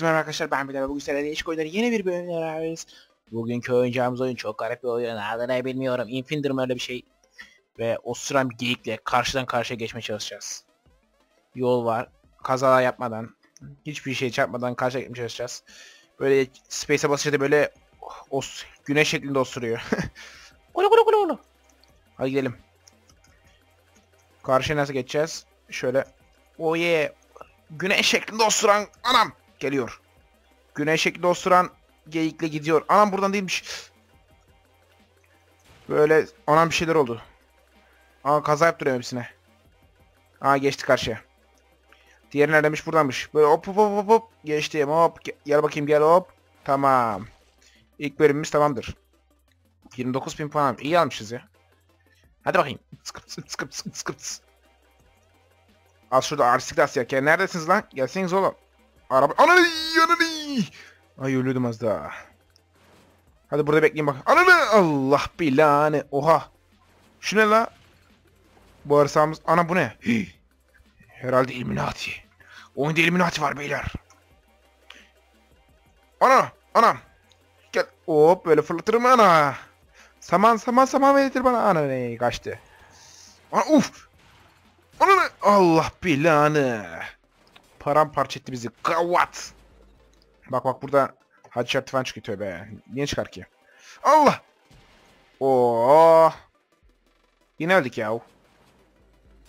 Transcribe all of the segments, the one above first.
Hepinize merhaba arkadaşlar ben Bilal. Bugün sizlerle değişik oyunları yeni bir bölümle beraberiz. Bugünkü oynayacağımız oyun çok garip bir oyun. Adını bilmiyorum. Infindir mi öyle bir şey. Ve o sıran bir geyikle karşıdan karşıya geçmeye çalışacağız. Yol var. Kazalar yapmadan, hiçbir şey çarpmadan karşıya geçmeye çalışacağız. Böyle space'e basınca da böyle os, güneş şeklinde osuruyor. Kulu kulu kulu kulu. Hadi gidelim. Karşıya nasıl geçeceğiz? Şöyle. Oh yeah. Güneş şeklinde osuran anam geliyor. Güneş şeklinde osuran geyikle gidiyor. Anam buradan değilmiş. Böyle anam bir şeyler oldu. Aa kaza yaptırıyor hepsine. Aa geçti karşıya. Diğeri neredeymiş? Buradanmış. Böyle hop hop hop hop hop. Geçtim hop. Ge- Gel bakayım gel hop. Tamam. İlk bölümümüz tamamdır. 29 bin puan. İyi almışız ya. Hadi bakayım. Sıkıp sıkıp sıkıp sıkıp. Az şurada artistik Asya. Ya neredesiniz lan? Gelseniz oğlum. Araba... Ananı! Ananı! Ay ölüyordum az daha. Hadi burada bekleyin bak. Ananı! Allah bilanı. Oha. Şu ne la? Bu arsamız... Ana bu ne? Herhalde Illuminati. Oyunda Illuminati var beyler. Ana! Anam! Gel. Hop böyle fırlatırım ana. Saman saman saman verir bana. Ana ne kaçtı. Ana uf! Ananı Allah belanı. Paramparça etti bizi. Kavat. Bak bak burada Hacı şartı falan çıkıyor tövbe. Niye çıkar ki? Allah. Oo. Yine öldük ya.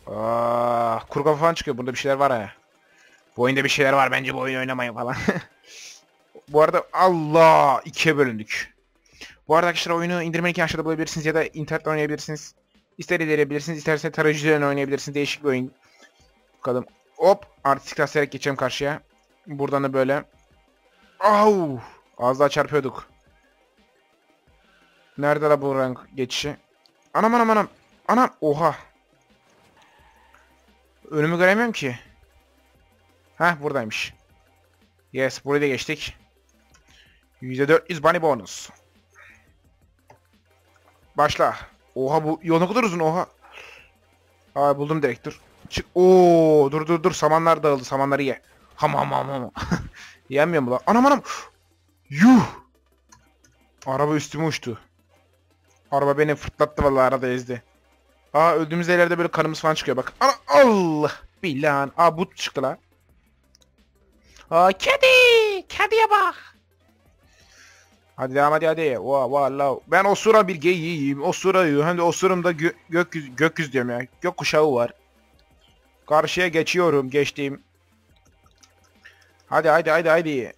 Aa, kuru kafa falan çıkıyor. Burada bir şeyler var ha. Bu oyunda bir şeyler var. Bence bu oyunu oynamayın falan. bu arada Allah ikiye bölündük. Bu arada arkadaşlar oyunu indirmeyi aşağıda bulabilirsiniz ya da internetten oynayabilirsiniz. İster ileyebilirsiniz, isterse tarayıcı oynayabilirsiniz. Değişik bir oyun. Bakalım. Hop. Artistik taslayarak geçeceğim karşıya. Buradan da böyle. Au! Az daha çarpıyorduk. Nerede la bu rank geçişi? Anam anam anam. Anam. Oha. Önümü göremiyorum ki. Heh buradaymış. Yes burayı da geçtik. %400 bunny bonus. Başla. Oha bu yol ne kadar uzun oha. Aa buldum direkt dur. Çık. Oo dur dur dur samanlar dağıldı samanları ye. Ham ham ham ham. Yenmiyor mu lan? Anam anam. Yuh. Araba üstüme uçtu. Araba beni fırtlattı vallahi arada ezdi. Aa öldüğümüz yerlerde böyle kanımız falan çıkıyor bak. Ana Allah. Bilan. Aa but çıktı la. Aa kedi. Kediye bak. Hadi devam hadi hadi. Wow, valla. Ben osura bir geyiyim. Osurayı. Hem de osurumda gö gökyüzü, gökyüzü diyorum ya. Gökkuşağı var. Karşıya geçiyorum. Geçtim. Hadi hadi hadi hadi.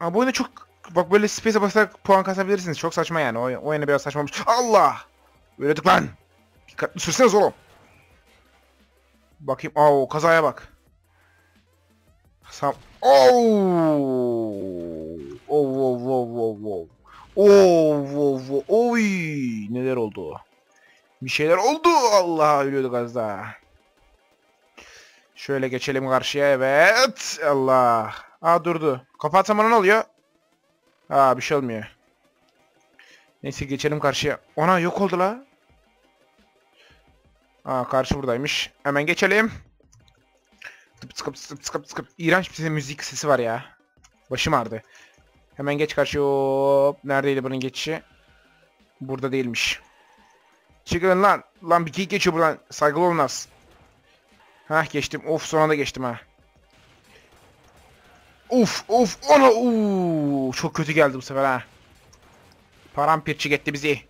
Ama bu oyunda çok... Bak böyle space'e basarak puan kasabilirsiniz. Çok saçma yani. O, o biraz saçmamış. Allah! Böyledik lan. Dikkatli sürseniz oğlum. Bakayım. Aa kazaya bak. Sam... Oh! Oh, wow, wow, wow, wow. Oh, wow, wow. Oy! Neler oldu? Bir şeyler oldu. Allah ölüyorduk az daha. Şöyle geçelim karşıya. Evet. Allah. Aa durdu. Kapatsam ona ne oluyor? Aa bir şey olmuyor. Neyse geçelim karşıya. Ona yok oldu la. Aa karşı buradaymış. Hemen geçelim. Tıp tıkıp tıp tıkıp tıkıp. İğrenç bir müzik sesi var ya. Başım ağrıdı. Hemen geç karşıya. Hop. Neredeydi bunun geçişi? Burada değilmiş. Çıkın lan. Lan bir geyik geçiyor buradan. Saygılı olmaz. Hah geçtim. Of son anda geçtim ha. Uf of ona uuu çok kötü geldi bu sefer ha. Parampirçik etti bizi.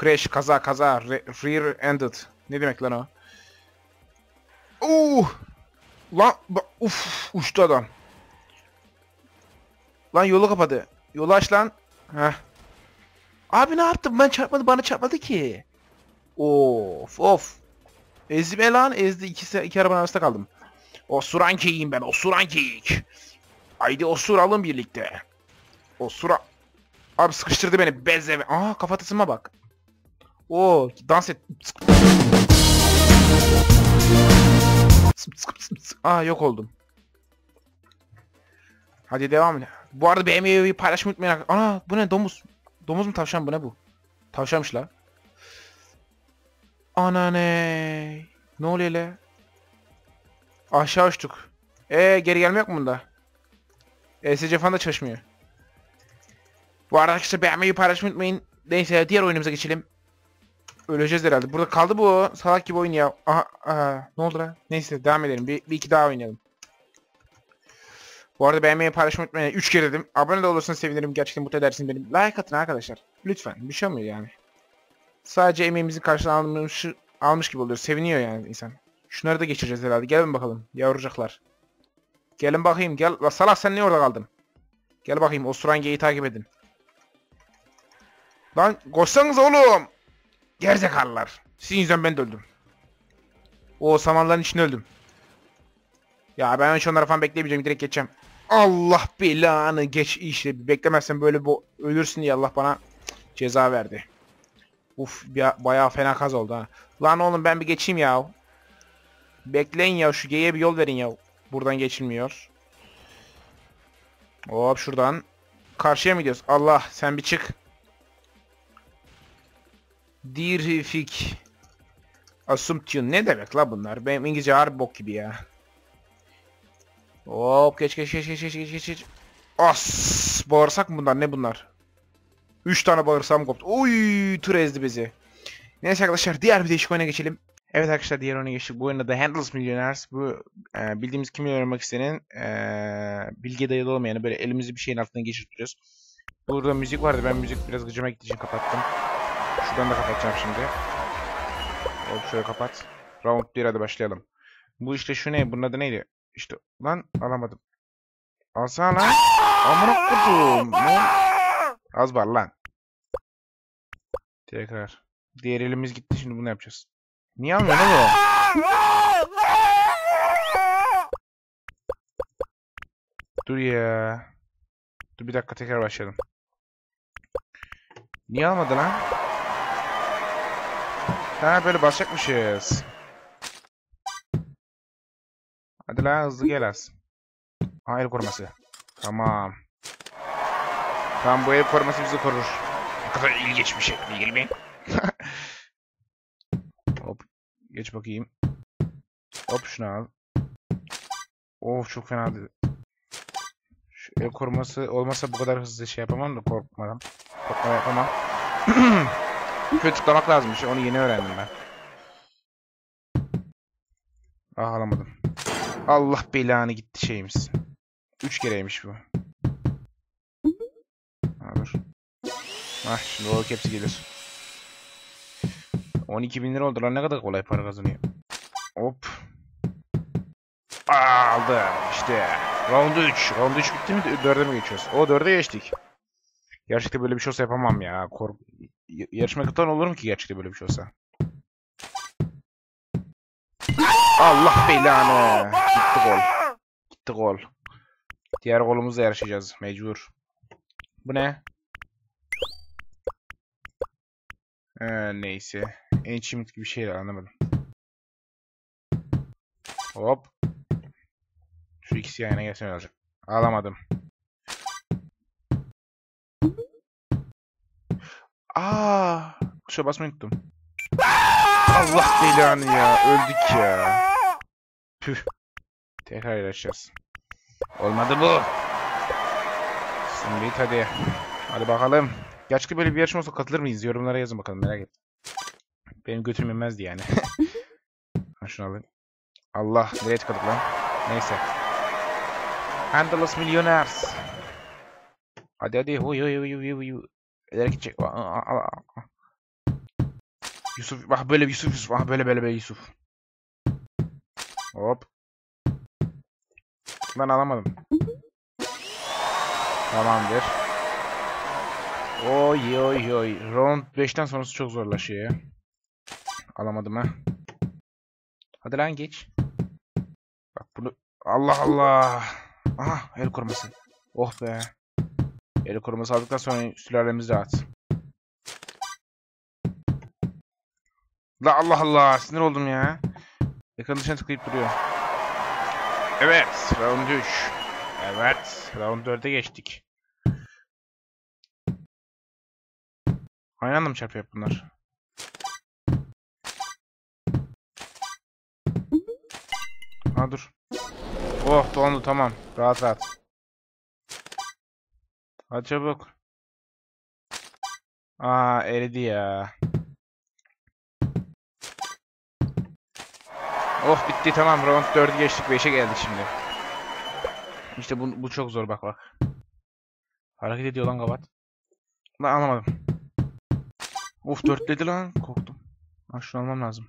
Crash kaza kaza re rear ended. Ne demek lan o? Uuu. Lan uf uçtu adam. Lan yolu kapadı. Yolu aç lan. Heh. Abi ne yaptım ben çarpmadı bana çarpmadı ki. Of of. Ezdim lan ezdi iki, iki arabanın arasında kaldım. Osuran keyiyim ben osuran keyik. Haydi osuralım birlikte. Osura. Abi sıkıştırdı beni bezle. Aa kafatasıma bak. Oo dans et. Aa yok oldum. Hadi devam et. Bu arada BMW'yi paylaşmayı unutmayın. Ana bu ne domuz. Domuz mu tavşan bu ne bu? Tavşanmış la. Ana ne? Ne oluyor le? Aşağı uçtuk. Ee geri gelme yok mu bunda? ESC falan da çalışmıyor. Bu arada arkadaşlar beğenmeyi paylaşmayı unutmayın. Neyse diğer oyunumuza geçelim. Öleceğiz herhalde. Burada kaldı bu salak gibi oyun ya. Aha, aha ne oldu lan? Neyse devam edelim. Bir, bir iki daha oynayalım. Bu arada beğenmeyi paylaşmayı unutmayın. 3 kere dedim. Abone de olursanız sevinirim. Gerçekten mutlu edersiniz beni. Like atın arkadaşlar. Lütfen. Bir şey olmuyor yani. Sadece emeğimizin karşılığını almış, gibi oluyor. Seviniyor yani insan. Şunları da geçireceğiz herhalde. Gelin bakalım. Yavrucaklar. Gelin bakayım. Gel. La salak sen niye orada kaldın? Gel bakayım. Osurange'yi takip edin. Lan koşsanız oğlum. Gerizekalılar. Sizin yüzünden ben de öldüm. O samanların içinde öldüm. Ya ben hiç onlara falan beklemeyeceğim. Direkt geçeceğim. Allah belanı geç işte. Beklemezsen böyle bu ölürsün diye Allah bana ceza verdi. Uf bayağı fena kaz oldu ha. Lan oğlum ben bir geçeyim ya. Bekleyin ya şu G'ye bir yol verin ya. Buradan geçilmiyor. Hop şuradan. Karşıya mı gidiyoruz? Allah sen bir çık. Dirifik. Assumption ne demek la bunlar? Benim İngilizce harbi bok gibi ya. Hop geç geç geç geç geç geç, geç. As bağırsak mı bunlar ne bunlar? 3 tane bağırsam koptu. Oy tur ezdi bizi. Neyse arkadaşlar diğer bir değişik oyuna geçelim. Evet arkadaşlar diğer oyuna geçtik. Bu oyunda The Handles Millionaires. Bu e, bildiğimiz kim oynamak istenin e, bilgiye dayalı olmayanı böyle elimizi bir şeyin altından geçirtiyoruz. Burada müzik vardı. Ben müzik biraz gıcıma gittiği için kapattım. Şuradan da kapatacağım şimdi. Hop şöyle kapat. Round 1 hadi başlayalım. Bu işte şu ne? Bunun adı neydi? İşte lan alamadım. Alsana lan. Amına kodum. Az var lan. Tekrar. Diğer elimiz gitti şimdi bunu yapacağız. Niye almıyor ne bu? Dur ya. Dur bir dakika tekrar başlayalım. Niye almadı lan? Ha böyle basacakmışız. Hadi lan hızlı gel az. Ha el koruması. Tamam. Tamam bu el koruması bizi korur. Kadar ilginç bir şey değil mi? Hop. Geç bakayım. Hop şunu al. Of çok fena dedi. Şu el koruması olmasa bu kadar hızlı şey yapamam da korkmadan. Korkma yapamam. Şöyle tıklamak lazımmış. Onu yeni öğrendim ben. Ah alamadım. Allah belanı gitti şeyimiz. Üç kereymiş bu. Ha dur. Ah şimdi o hepsi gelir. 12 bin lira oldu lan ne kadar kolay para kazanıyor. Hop. Aa, aldım işte. Round 3. Round 3 bitti mi? 4'e mi geçiyoruz? O 4'e geçtik. Gerçekten böyle bir şey olsa yapamam ya. Kork Y- yarışmaktan olur mu ki gerçekten böyle bir şey olsa? Allah belanı. Gitti gol. Gitti gol. Diğer golümüzle yarışacağız mecbur. Bu ne? Ee, neyse. Ancient gibi bir şey anlamadım. Hop. Şu ikisi yan yana gelsin olacak. Alamadım. Aa, tuşa basmayı unuttum. Allah belanı ya. Öldük ya. Püh. Tekrar yarışacağız. Olmadı bu. Şimdi hadi. Hadi bakalım. Gerçekten böyle bir yarışma olsa katılır mıyız? Yorumlara yazın bakalım merak et. Benim götüm yemezdi yani. ha şunu alayım. Allah nereye tıkladık lan? Neyse. Handless Millionaires. Hadi hadi. Huy huy huy huy huy. İleri gidecek. Yusuf. Bak böyle Yusuf Yusuf. Bak böyle böyle böyle Yusuf. Hop. Ben alamadım. Tamamdır. Oy oy oy. Round 5'ten sonrası çok zorlaşıyor ya. Alamadım ha. Hadi lan geç. Bak bunu... Allah Allah. Aha el koruması. Oh be. El koruması aldıktan sonra sülalemiz rahat. La Allah Allah. Sinir oldum ya. Ekran dışına tıklayıp duruyor. Evet. Round 3. Evet. Round 4'e geçtik. Aynı mı çarpıyor bunlar? Ha dur. Oh dondu tamam. Rahat rahat. Hadi çabuk. Aa eridi ya. Oh bitti tamam round 4'ü geçtik 5'e geldik şimdi. İşte bu, bu çok zor bak bak. Hareket ediyor lan kabat. Ben anlamadım. Of dörtledi lan korktum. Ha şunu almam lazım.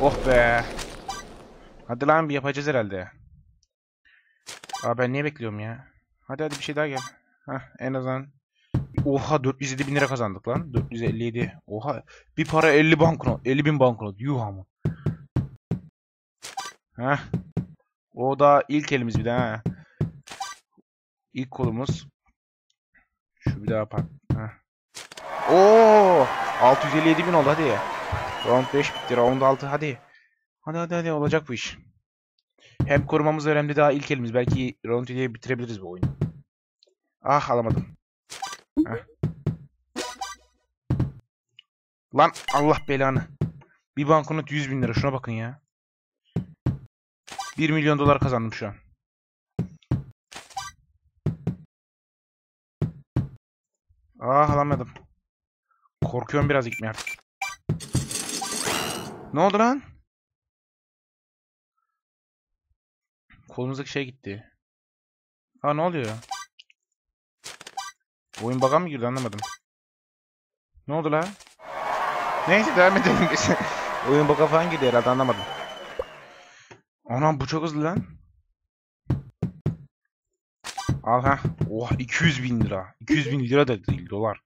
Oh be. Hadi lan bir yapacağız herhalde. Aa ben niye bekliyorum ya? Hadi hadi bir şey daha gel. Hah en azından. Oha 407 bin lira kazandık lan. 457. Oha bir para 50 banknot. 50 bin banknot. Yuh ama. Heh. O da ilk elimiz bir de ha. İlk kolumuz. Şu bir daha pat. Heh. Oo! 657 bin oldu hadi. Round 5 bitti. Round 6 hadi. Hadi hadi hadi olacak bu iş. Hem korumamız de daha ilk elimiz. Belki round 7'ye bitirebiliriz bu oyunu. Ah alamadım. Heh. Lan Allah belanı. Bir banknot 100 bin lira. Şuna bakın ya. 1 milyon dolar kazandım şu an. Ah alamadım. Korkuyorum biraz gitmeye. Ne oldu lan? Kolumuzdaki şey gitti. Ha ne oluyor? Oyun bug'a mı girdi anlamadım. Ne oldu la? Neyse devam edelim biz. Oyun bug'a falan girdi herhalde anlamadım. Anam bu çok hızlı lan. Al ha. Oha 200 bin lira. 200 bin lira da değil dolar.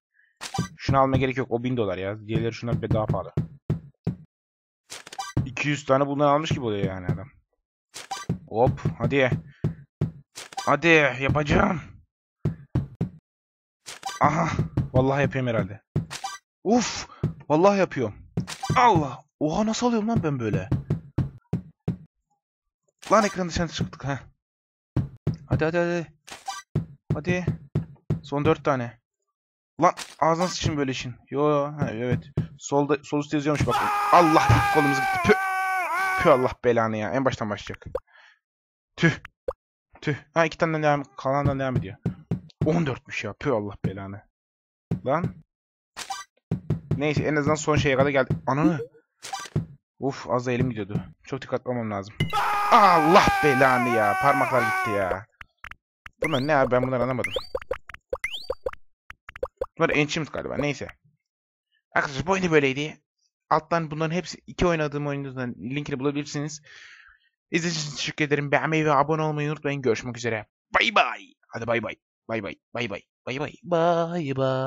Şunu almaya gerek yok. O 1000 dolar ya. Diğerleri şundan bir daha pahalı. 200 tane bundan almış gibi oluyor yani adam. Hop hadi. Hadi yapacağım. Aha. Vallahi yapıyorum herhalde. Uf. Vallahi yapıyorum. Allah. Oha nasıl alıyorum lan ben böyle? Lan ekran dışına çıktık ha. Hadi hadi hadi. Hadi. Son dört tane. Lan ağzına sıçın böyle işin. Yo ha, evet. Solda sol üstte yazıyormuş bakın. Allah kolumuz gitti. Püh. Püh Allah belanı ya. En baştan başlayacak. Tüh. Tüh. Ha iki tane devam kalandan devam ediyor. 14'müş ya. Püh Allah belanı. Lan. Neyse en azından son şeye kadar geldik. Ananı. Uf az da elim gidiyordu. Çok dikkatli olmam lazım. Allah belanı ya. Parmaklar gitti ya. Bunlar ne abi ben bunları anlamadım. Bunlar Ancient galiba neyse. Arkadaşlar bu oyun da böyleydi. Alttan bunların hepsi iki oynadığım oyunlardan linkini bulabilirsiniz. İzlediğiniz için teşekkür ederim. Beğenmeyi ve abone olmayı unutmayın. Görüşmek üzere. Bay bay. Hadi bay bay. Bay bay. Bay bay. Bay bay. Bay bay.